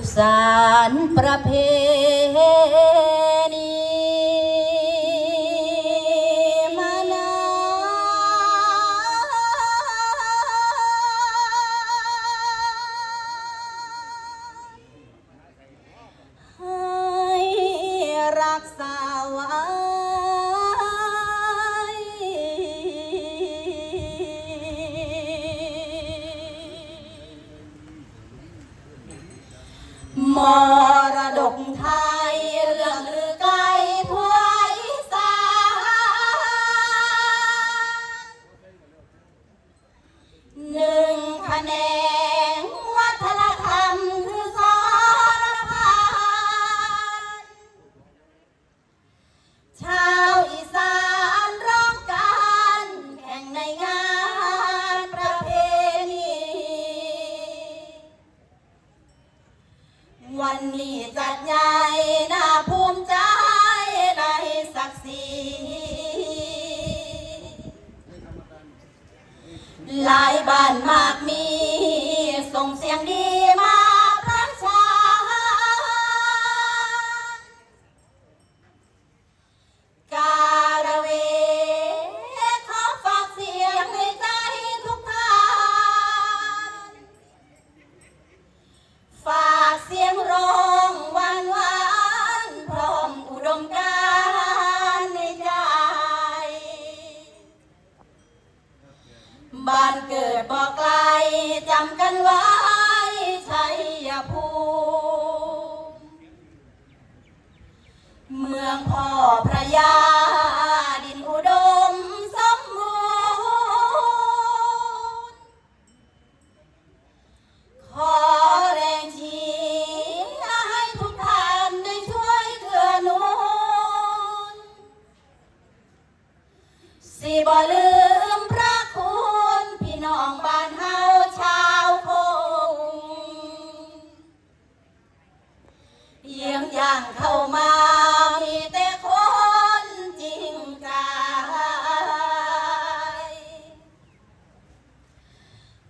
บสารประเพ ม หลายบ้านมากมี จำกันไว้ชัยภูมิเมืองพ่อพระยา ดินอุดมสมบูรณ์ขอแรงเชียร์ให้ทุกท่านได้ช่วยเกื้อหนุนสิบ่ เยียงย่างเข้ามา มีแต่คนจริงใจ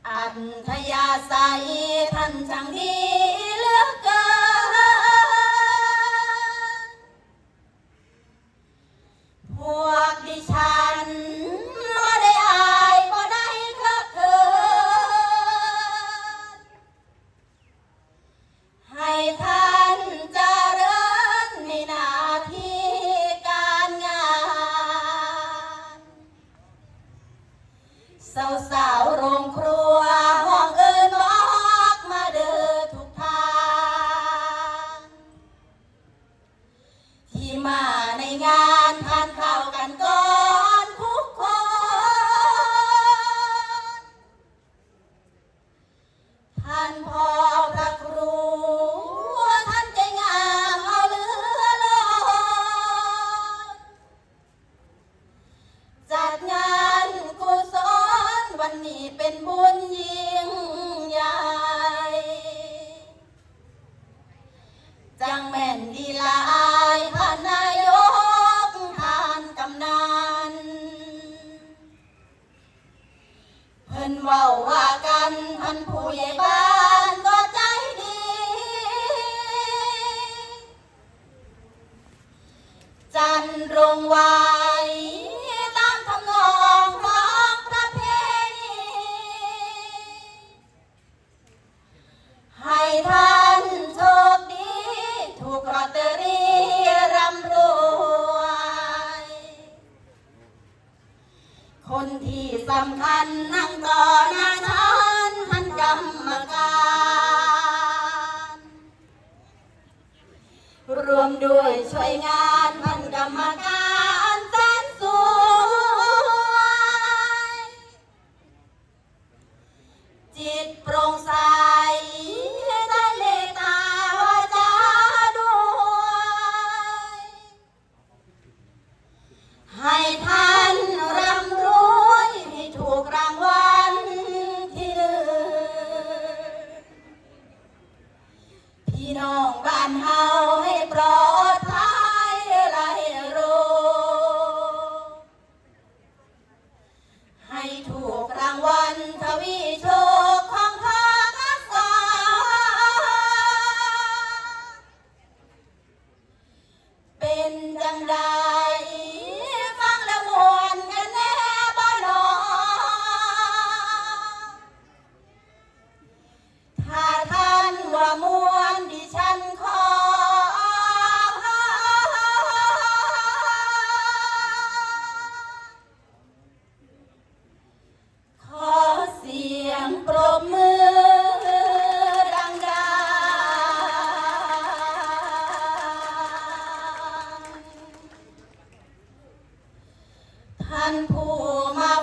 อัธยาศัยท่านช่างดี สาวสาวๆโรงครัวห้องเอิญบอกมาเด้อทุกทางที่มาในงานทานข้าวกันก่อนทุกคน ท่านพ่อ นนี้เป็นบุญยิ่งใหญ่จังแม่นดีลายท่านายกทานกำนันเพิ่นเว้าว่ากันท่านผู้ใหญ่บ้านก็ใจดี จันรงว้ต คนที่สำคัญนั่งต่อหน้าท่านท่านกรรมการ รวมด้วยช่วยงานี่น้องบ้านเฮาให้ปลอดภัยไรโรให้ถูกรางวัลทวีโชคของข้ากษัตริเป็นจังได Oh my.